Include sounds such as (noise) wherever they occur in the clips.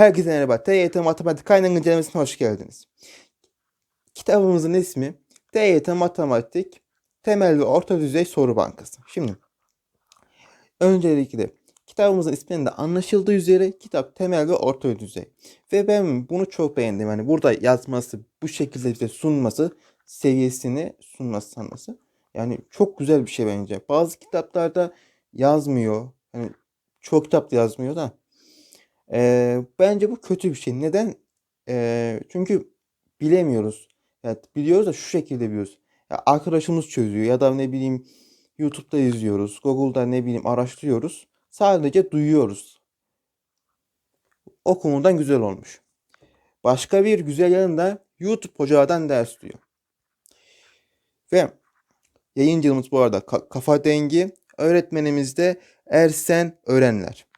Herkese merhaba. TYT Matematik Kaynak İncelemesi'ne hoş geldiniz. Kitabımızın ismi TYT Matematik Temel ve Orta Düzey Soru Bankası. Şimdi öncelikle kitabımızın isminde anlaşıldığı üzere kitap temel ve orta düzey. Ve ben bunu çok beğendim. Yani burada yazması, bu şekilde bize sunması, seviyesini sunması sanması. Yani çok güzel bir şey bence. Bazı kitaplarda yazmıyor. Hani çok kitapta yazmıyor da. Eee, bence bu kötü bir şey. Neden? Eee, çünkü bilemiyoruz. Ya biliyoruz da şu şekilde biliyoruz. Ya arkadaşımız çözüyor ya da ne bileyim YouTube'da izliyoruz, Google'da ne bileyim araştırıyoruz. Sadece duyuyoruz. O konudan güzel olmuş. Başka bir güzel yanı da YouTube hocalardan ders diyor. Ve yayıncımız bu arada Ka- Kafa Dengi, öğretmenimiz de Ersen Öğrenler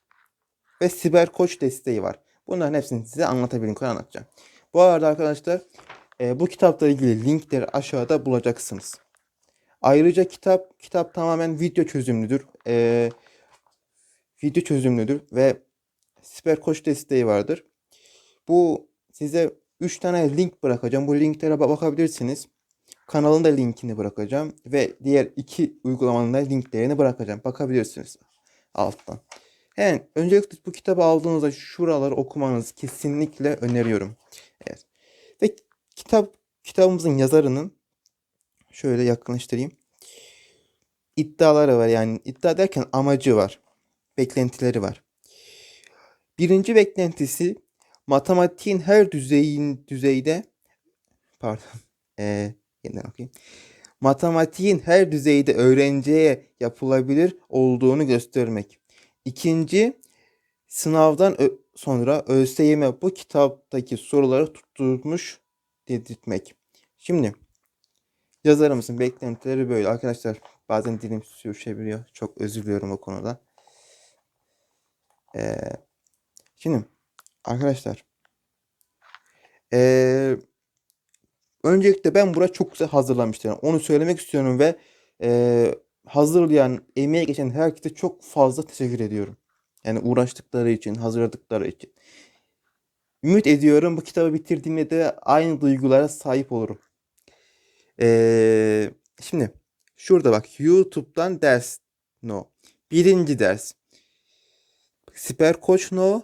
ve siber koç desteği var. Bunların hepsini size anlatabildiğim kadar anlatacağım. Bu arada arkadaşlar e, bu kitapla ilgili linkleri aşağıda bulacaksınız. Ayrıca kitap kitap tamamen video çözümlüdür. E, video çözümlüdür ve siber koç desteği vardır. Bu size 3 tane link bırakacağım. Bu linklere ba- bakabilirsiniz. Kanalın da linkini bırakacağım ve diğer iki uygulamanın da linklerini bırakacağım. Bakabilirsiniz alttan. Hemen öncelikle bu kitabı aldığınızda şuraları okumanızı kesinlikle öneriyorum. Evet. Ve kitap kitabımızın yazarının şöyle yakınlaştırayım. İddiaları var yani iddia derken amacı var. Beklentileri var. Birinci beklentisi matematiğin her düzeyin düzeyde pardon (laughs) eee yeniden okuyayım. Matematiğin her düzeyde öğrenciye yapılabilir olduğunu göstermek. İkinci, sınavdan sonra ÖSYM bu kitaptaki soruları tutturmuş dedirtmek. Şimdi yazarımızın beklentileri böyle. Arkadaşlar bazen dilim sürüşebiliyor. Çok özür diliyorum o konuda. Ee, şimdi arkadaşlar ee, öncelikle ben buraya çok güzel hazırlamıştım. Onu söylemek istiyorum ve ee, hazırlayan, emeği geçen herkese çok fazla teşekkür ediyorum. Yani uğraştıkları için, hazırladıkları için. Ümit ediyorum bu kitabı bitirdiğimde de aynı duygulara sahip olurum. Ee, şimdi şurada bak YouTube'dan ders no. Birinci ders. Siper Koç no.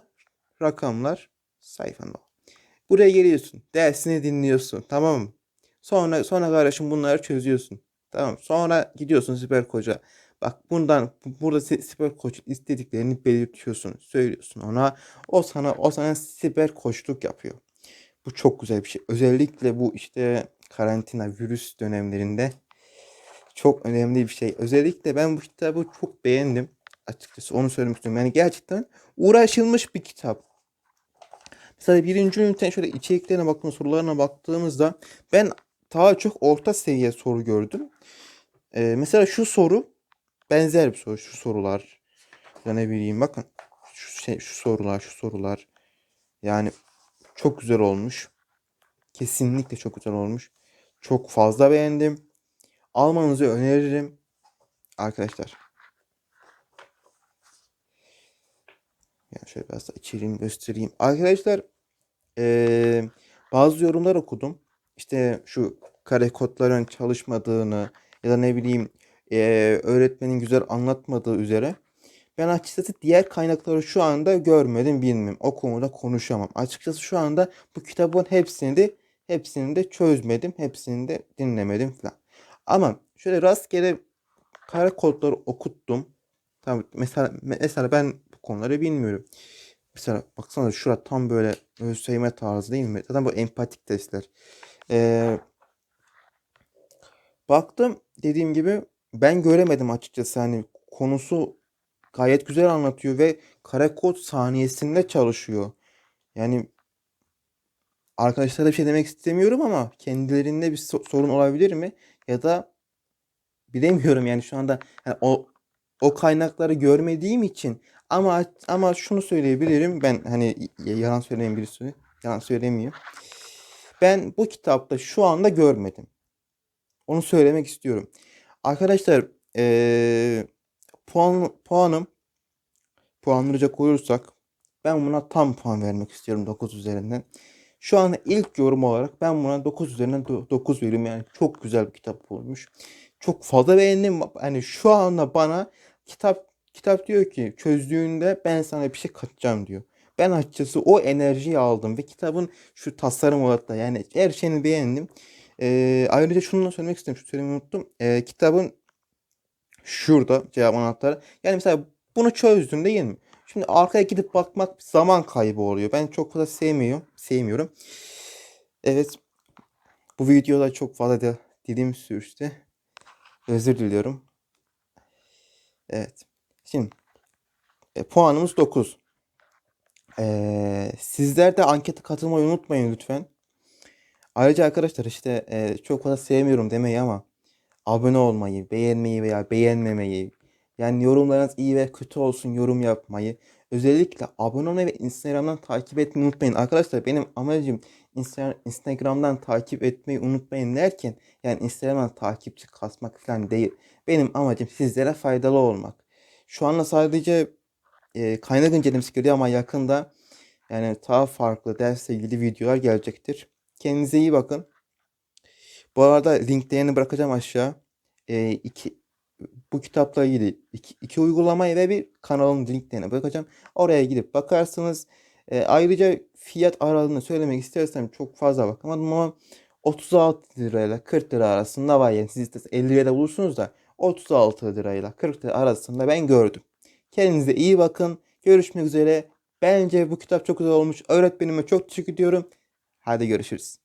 Rakamlar sayfa no. Buraya geliyorsun. Dersini dinliyorsun. Tamam mı? Sonra sonra kardeşim bunları çözüyorsun. Tamam. Sonra gidiyorsun Siper Koç'a. Bak bundan bu- burada Siper Koç istediklerini belirtiyorsun. Söylüyorsun ona. O sana o sana siber koçluk yapıyor. Bu çok güzel bir şey. Özellikle bu işte karantina virüs dönemlerinde çok önemli bir şey. Özellikle ben bu kitabı çok beğendim. Açıkçası onu söylemek istiyorum. Yani gerçekten uğraşılmış bir kitap. Mesela birinci üniten şöyle içeriklerine baktığımız sorularına baktığımızda ben daha çok orta seviye soru gördüm. Ee, mesela şu soru benzer bir soru. Şu sorular ya ne bileyim bakın şu, şey, şu sorular şu sorular yani çok güzel olmuş. Kesinlikle çok güzel olmuş. Çok fazla beğendim. Almanızı öneririm arkadaşlar. Yani şöyle biraz da içeriğini göstereyim. Arkadaşlar eee, bazı yorumlar okudum. İşte şu kare kodların çalışmadığını ya da ne bileyim eee, öğretmenin güzel anlatmadığı üzere. Ben açıkçası diğer kaynakları şu anda görmedim bilmiyorum. O konuda konuşamam. Açıkçası şu anda bu kitabın hepsini de hepsini de çözmedim. Hepsini de dinlemedim falan. Ama şöyle rastgele kare kodları okuttum. Tamam mesela mesela ben bu konuları bilmiyorum. Mesela baksana şura tam böyle ÖSYM tarzı değil mi? Zaten bu empatik testler. Ee, baktım dediğim gibi ben göremedim açıkçası hani konusu gayet güzel anlatıyor ve kare kod saniyesinde çalışıyor. Yani arkadaşlara bir şey demek istemiyorum ama kendilerinde bir so- sorun olabilir mi? Ya da bilemiyorum yani şu anda hani o o kaynakları görmediğim için ama ama şunu söyleyebilirim ben hani yalan söyleyen birisi yalan söylemiyor. Ben bu kitapta şu anda görmedim. Onu söylemek istiyorum. Arkadaşlar eee puan puanım puanlayacak olursak Ben buna tam puan vermek istiyorum 9 üzerinden. Şu an ilk yorum olarak ben buna 9 üzerinden 9 veriyorum. Yani çok güzel bir kitap olmuş. Çok fazla beğendim. Hani şu anda bana kitap kitap diyor ki çözdüğünde ben sana bir şey katacağım diyor. Ben açıkçası o enerjiyi aldım ve kitabın şu tasarım olarak da yani her şeyini beğendim. Ee, ayrıca şunu da söylemek istedim. Şu söylemeyi unuttum. Ee, kitabın şurada cevap anahtarı. Yani mesela bunu çözdün değil mi? Şimdi arkaya gidip bakmak zaman kaybı oluyor. Ben çok fazla sevmiyorum. Sevmiyorum. Evet. Bu videoda çok fazla da dilim sürçtü. Özür diliyorum. Evet. Şimdi e, puanımız 9. Ee, sizler de ankete katılmayı unutmayın lütfen. Ayrıca arkadaşlar işte e, çok fazla sevmiyorum demeyi ama abone olmayı, beğenmeyi veya beğenmemeyi, yani yorumlarınız iyi ve kötü olsun yorum yapmayı, özellikle abone olmayı ve Instagram'dan takip etmeyi unutmayın. Arkadaşlar benim amacım Insta- Instagram'dan takip etmeyi unutmayın derken yani Instagram'dan takipçi kasmak falan değil. Benim amacım sizlere faydalı olmak. Şu anda sadece e, kaynak incelemesi geliyor ama yakında yani daha farklı dersle ilgili videolar gelecektir. Kendinize iyi bakın. Bu arada linklerini bırakacağım aşağı. E, iki, bu kitapla ilgili iki, iki uygulamayı ve bir kanalın linklerini bırakacağım. Oraya gidip bakarsınız. E, ayrıca fiyat aralığını söylemek istersem çok fazla bakamadım ama 36 lirayla 40 lira arasında var. Yani siz isterseniz 50 liraya bulursunuz da 36 lirayla 40 lira arasında ben gördüm. Kendinize iyi bakın. Görüşmek üzere. Bence bu kitap çok güzel olmuş. Öğretmenime çok teşekkür ediyorum. Hadi görüşürüz.